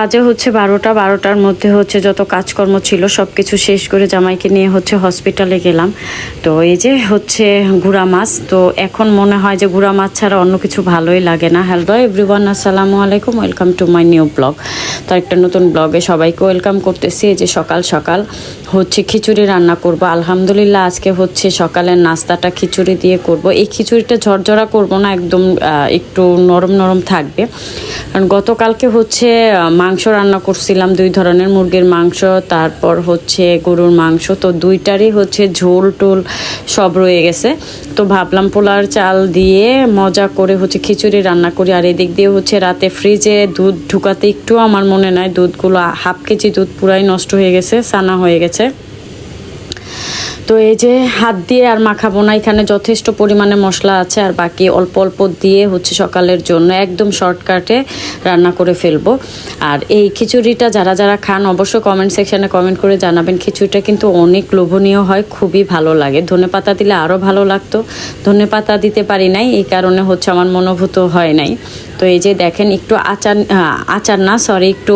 কাজে হচ্ছে বারোটা, বারোটার মধ্যে হচ্ছে যত কাজকর্ম ছিল সব কিছু শেষ করে জামাইকে নিয়ে হচ্ছে হসপিটালে গেলাম। তো এই যে হচ্ছে গুড়া মাছ, তো এখন মনে হয় যে গুড়া মাছ ছাড়া অন্য কিছু ভালোই লাগে না। হ্যালো এভরিওয়ান আসসালামু আলাইকুম welcome to my new blog তো একটা নতুন ব্লগে সবাইকে ওয়েলকাম করতেছি। যে সকাল সকাল হচ্ছে খিচুড়ি রান্না করব। আলহামদুলিল্লাহ আজকে হচ্ছে সকালের নাস্তাটা খিচুড়ি দিয়ে করব। এই খিচুড়িটা ঝরঝরা করব না, একদম একটু নরম নরম থাকবে। কারণ গতকালকে হচ্ছে মাংস রান্না করছিলাম, দুই ধরনের মুরগির মাংস, তারপর হচ্ছে গরুর মাংস। তো দুইটারই হচ্ছে ঝোল টোল সব রয়ে গেছে। তো ভাবলাম পোলার চাল দিয়ে মজা করে হচ্ছে খিচুড়ি রান্না করি। আর এদিক দিয়ে হচ্ছে রাতে ফ্রিজে দুধ ঢুকাতে একটু আমার মনে নাই দুধগুলো হাফ কেজি দুধ পুরাই নষ্ট হয়ে গেছে সানা হয়ে গেছে। তো এই যে হাত দিয়ে আর মাখাবো না, এখানে যথেষ্ট পরিমাণে মশলা আছে আর বাকি অল্প অল্প দিয়ে হচ্ছে সকালের জন্য একদম শর্টকাটে রান্না করে ফেলব। আর এই খিচুড়িটা যারা যারা খান অবশ্য কমেন্ট সেকশানে কমেন্ট করে জানাবেন। খিচুড়িটা কিন্তু অনেক লোভনীয় হয়, খুবই ভালো লাগে। ধনে পাতা দিলে আরও ভালো লাগতো। ধনে পাতা দিতে পারি নাই, এই কারণে হচ্ছে আমার মনোভূত হয় নাই। তো এই যে দেখেন একটু আচার আচার না সরি একটু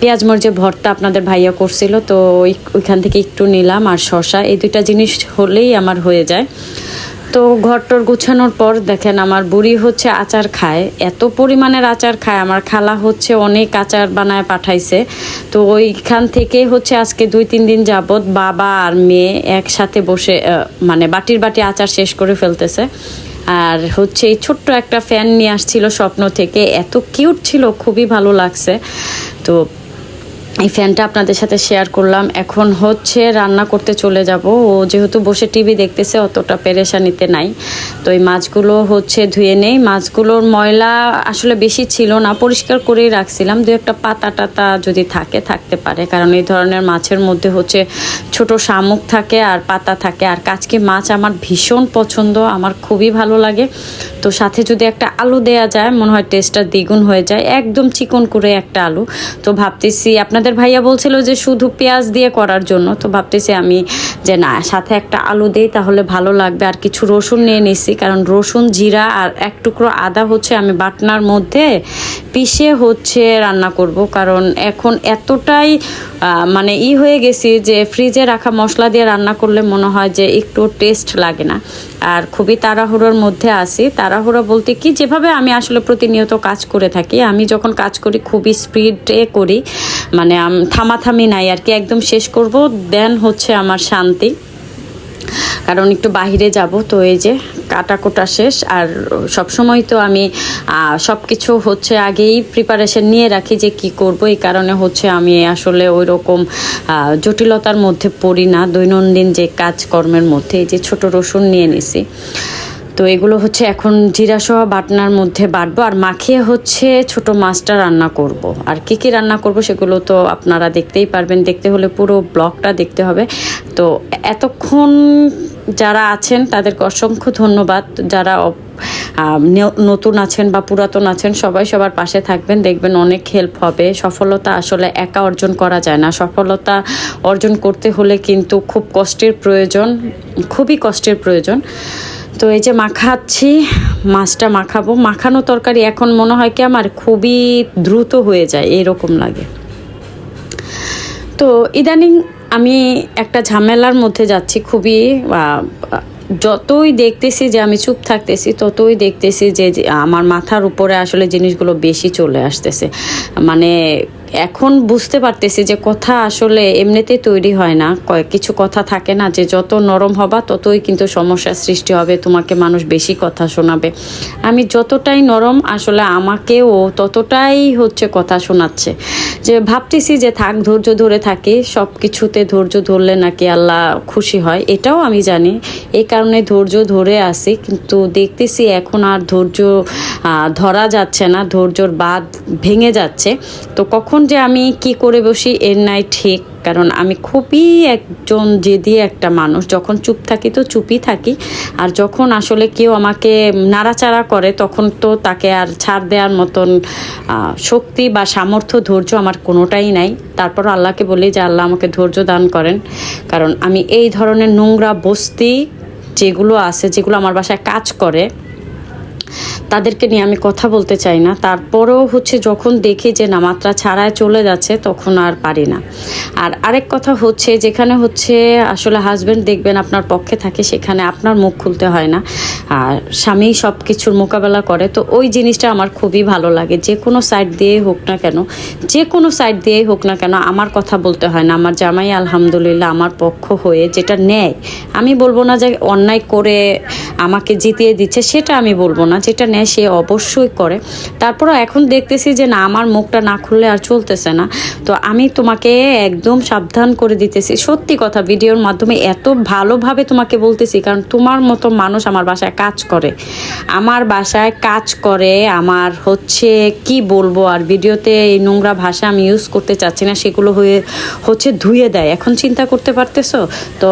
পেঁয়াজ মরিচের ভর্তা আপনাদের ভাইয়া করছিল, তো ওই- ওইখান থেকে একটু নিলাম আর শশা এই দুইটা জিনিস হলেই আমার হয়ে যায়। তো ঘরটর গুছানোর পর দেখেন আমার বুড়ি হচ্ছে আচার খায়। এত পরিমাণের আচার খায়, আমার খালা হচ্ছে অনেক আচার বানায় পাঠাইছে। তো ওইখান থেকে হচ্ছে আজকে দুই, তিন দিন যাবৎ বাবা আর মেয়ে একসাথে বসে মানে বাটির বাটি আচার শেষ করে ফেলতেছে। আর হচ্ছে এই ছোট্ট একটা ফ্যান নিয়ে আসছিল স্বপ্ন থেকে। এত কিউট ছিল, খুবই ভালো লাগছে। তো এই ফ্যানটা আপনাদের সাথে শেয়ার করলাম। এখন হচ্ছে রান্না করতে চলে যাব। ও যেহেতু বসে টিভি দেখতেছে, অতটা পেরেশানিতে নাই। তো এই মাছগুলো হচ্ছে ধুয়ে নেই। মাছগুলোর ময়লা আসলে বেশি ছিল না। পরিষ্কার করেই রাখছিলাম। দু একটা পাতা টাতা যদি থাকে, থাকতে পারে। কারণ এই ধরনের মাছের মধ্যে হচ্ছে ছোট শামুক থাকে আর পাতা থাকে। আর কাচকি মাছ আমার ভীষণ পছন্দ। আমার খুবই ভালো লাগে। তো সাথে যদি একটা আলু দেয়া যায়, মনে হয় টেস্টটা দ্বিগুণ হয়ে যায়। একদম চিকন করে একটা আলু। তো ভাবতেছি, আপনাদের ভাইয়া বলছিল যে শুধু পেঁয়াজ দিয়ে করার জন্য। তো ভাবতেছি আমি যে না, সাথে একটা আলু দিই তাহলে ভালো লাগবে। আর কিছু রসুন নিয়ে নিছি, কারণ রসুন, জিরা আর এক টুকরো আদা হচ্ছে আমি বাটনার মধ্যে পিষে হচ্ছে রান্না করব। কারণ এখন এতটাই মানে ই হয়ে গেছি যে ফ্রিজে রাখা মশলা দিয়ে রান্না করলে মনে হয় যে একটু টেস্ট লাগে না। আর খুবই তাড়াহুড়োর মধ্যে আসি তাড়াহুড়ো বলতে কি, যেভাবে আমি আসলে প্রতিনিয়ত কাজ করে থাকি, আমি যখন কাজ করি খুবই স্পিডে করি মানে থামাথামি নাই, আর কি একদম শেষ করব, দেন হচ্ছে আমার শান্তি কারণ একটু বাহিরে যাব, তো এই যে কাটা কোটা শেষ। আর সবসময় তো আমি সব কিছু হচ্ছে আগেই প্রিপারেশন নিয়ে রাখি যে কি করব। এই কারণে হচ্ছে আমি আসলে ওই রকম জটিলতার মধ্যে পড়ি না। দৈনন্দিন যে কাজকর্মের মধ্যে এই যে ছোট রসুন নিয়ে নিছি। তো এগুলো হচ্ছে এখন জিরা সহ বাটনার মধ্যে বাটবো। আর মাখিয়ে হচ্ছে ছোট মাছটা রান্না করব। আর কি কি রান্না করব সেগুলো তো আপনারা দেখতেই পারবেন। দেখতে হলে পুরো ব্লগটা দেখতে হবে। তো এতক্ষণ যারা আছেন, তাদেরকে অসংখ্য ধন্যবাদ। যারা নতুন আছেন বা পুরাতন আছেন, সবাই সবার পাশে থাকবেন। দেখবেন অনেক হেল্প হবে। সফলতা আসলে একা অর্জন করা যায় না। সফলতা অর্জন করতে হলে কিন্তু খুব কষ্টের প্রয়োজন। খুবই কষ্টের প্রয়োজন। তো এই যে মাখাচ্ছি, মাছটা মাখাবো। মাখানো তরকারি এখন মনে হয় কি আমার খুবই দ্রুত হয়ে যায়, এরকম লাগে। তো ইদানিং আমি একটা ঝামেলার মধ্যে যাচ্ছি খুবই যতই দেখতেছি যে আমি চুপ থাকতেছি, ততই দেখতেছি যে আমার মাথার উপরে আসলে জিনিসগুলো বেশি চলে আসতেছে। মানে এখন বুঝতে পারতেছি যে কথা আসলে এমনিতে তৈরি হয় না। কিছু কথা থাকে না যে যত নরম হবা ততই কিন্তু সমস্যার সৃষ্টি হবে, তোমাকে মানুষ বেশি কথা শোনাবে। আমি যতটাই নরম আসলে আমাকেও ততটাই হচ্ছে কথা শোনাচ্ছে। যে ভাবতেছি যে থাক, ধৈর্য ধরে থাকি সব কিছুতে ধৈর্য ধরলে নাকি আল্লাহ খুশি হয়, এটাও আমি জানি। এই কারণে ধৈর্য ধরে আসি কিন্তু দেখতেছি এখন আর ধৈর্য ধরা যাচ্ছে না, ধৈর্যর বাদ ভেঙে যাচ্ছে। তো কখন যে আমি কি করে বসি, এর নাই ঠিক। কারণ আমি খুবই একজন জেদি একটা মানুষ। যখন চুপ থাকি তো চুপই থাকি। আর যখন আসলে কেউ আমাকে নাড়াচাড়া করে, তখন তো তাকে আর ছাড় দেওয়ার মতন শক্তি বা সামর্থ্য, ধৈর্য আমার কোনোটাই নাই। তারপর আল্লাহকে বলি যে, আল্লাহ আমাকে ধৈর্য দান করেন। কারণ আমি এই ধরনের নোংরা বস্তি যেগুলো আছে, যেগুলো আমার বাসায় কাজ করে তাদেরকে নিয়ে আমি কথা বলতে চাই না। তারপরেও হচ্ছে যখন দেখি যে না, মাত্রা ছাড়ায় চলে যাচ্ছে, তখন আর পারি না। আর আরেক কথা হচ্ছে, যেখানে হচ্ছে আসলে হাজব্যান্ড দেখবেন আপনার পক্ষে থাকে, সেখানে আপনার মুখ খুলতে হয় না। আর স্বামী সব কিছুর মোকাবেলা করে। তো ওই জিনিসটা আমার খুবই ভালো লাগে। যে কোনো সাইড দিয়ে হোক না কেন, যে কোনো সাইড দিয়েই হোক না কেন, আমার কথা বলতে হয় না। আমার জামাই আলহামদুলিল্লাহ আমার পক্ষ হয়ে যেটা নেয়, আমি বলব না যে অন্যায় করে আমাকে জিতিয়ে দিচ্ছে, সেটা আমি বলব না। যেটা নেয় সে অবশ্যই করে। তারপরও এখন দেখতেছি যে না, আমার মুখটা না খুললে আর চলতেছে না। তো আমি তোমাকে একদম সাবধান করে দিতেছি। সত্যি কথা, ভিডিওর মাধ্যমে এত ভালোভাবে তোমাকে বলতেছি, কারণ তোমার মতো মানুষ আমার বাসায় কাজ করে। আমার বাসায় কাজ করে, আমার হচ্ছে কি বলব, আর ভিডিওতে এই নোংরা ভাষা আমি ইউজ করতে চাচ্ছি না, সেগুলো হয়ে, হচ্ছে ধুয়ে দেয়। এখন চিন্তা করতে পারতেছো? তো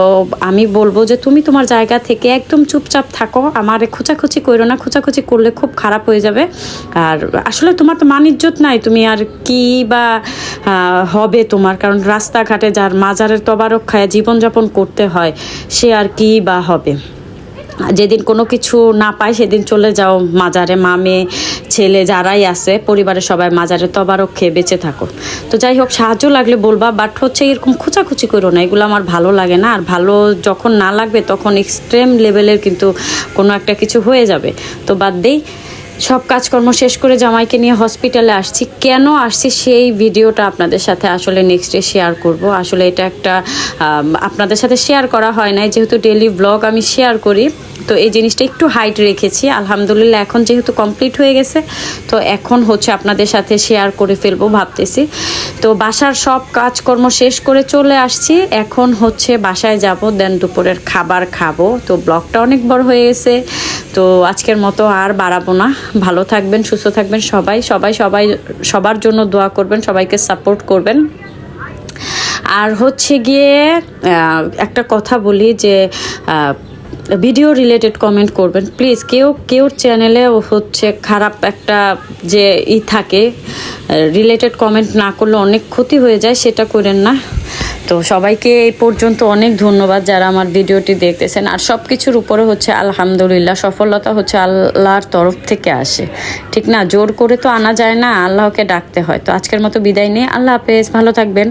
আমি বলব যে তুমি তোমার জায়গা থেকে একদম চুপচাপ থাকো। আমার খোঁচাখুচি করো না, খোঁচাখুচি করলে খুব খারাপ হয়ে যাবে। আর আসলে তোমার তো মান ইজ্জত নাই, তুমি আর কি বা হবে তোমার? কারণ রাস্তাঘাটে যার মাজারের তবারক খায়, জীবনযাপন করতে হয়, সে আর কি বা হবে? যেদিন কোনো কিছু না পায় সেদিন চলে যাও মাজারে। মা, মেয়ে, ছেলে যারাই আছে, পরিবারের সবাই মাজারে তবারক খেয়ে বেঁচে থাকো। তো যাই হোক, সাহায্য লাগলে বলবা বাট হচ্ছে এরকম খোঁচাখুচি করো না, এগুলো আমার ভালো লাগে না। আর ভালো যখন না লাগবে, তখন এক্সট্রিম লেভেলের কিন্তু কোনো একটা কিছু হয়ে যাবে। তো বাদ দেই সব কাজকর্ম শেষ করে জামাইকে নিয়ে হসপিটালে আসছি। কেন আসছি সেই ভিডিওটা আপনাদের সাথে আসলে নেক্সট ডে শেয়ার করব। আসলে এটা একটা আপনাদের সাথে শেয়ার করা হয় নাই। যেহেতু ডেলি ব্লগ আমি শেয়ার করি, তো এই জিনিসটা একটু হাইট রেখেছি। আলহামদুলিল্লাহ, এখন যেহেতু কমপ্লিট হয়ে গেছে, তো এখন হচ্ছে আপনাদের সাথে শেয়ার করে ফেলব ভাবতেছি। তো বাসার সব কাজকর্ম শেষ করে চলে আসছি। এখন হচ্ছে বাসায় যাব দেন দুপুরের খাবার খাব। তো ব্লগটা অনেক বড় হয়ে গেছে। তো আজকের মতো আর বাড়াবো না। ভালো থাকবেন, সুস্থ থাকবেন সবাই। সবাই সবাই, সবার জন্য দোয়া করবেন, সবাইকে সাপোর্ট করবেন। আর হচ্ছে গিয়ে একটা কথা বলি যে ভিডিও রিলেটেড কমেন্ট করবেন। প্লিজ কেউ কেউ চ্যানেলে হচ্ছে খারাপ একটা যে ই থাকে রিলেটেড কমেন্ট না করলে অনেক ক্ষতি হয়ে যায়, সেটা করেন না। তো সবাইকে এই পর্যন্ত অনেক ধন্যবাদ যারা আমার ভিডিওটি দেখতেছেন। আর সব কিছুর উপরে হচ্ছে আলহামদুলিল্লাহ, সফলতা হচ্ছে আল্লাহর তরফ থেকে আসে। ঠিক না? জোর করে তো আনা যায় না, আল্লাহকে ডাকতে হয়। তো আজকের মতো বিদায় নিয়ে আল্লাহ হাফেজ। ভালো থাকবেন।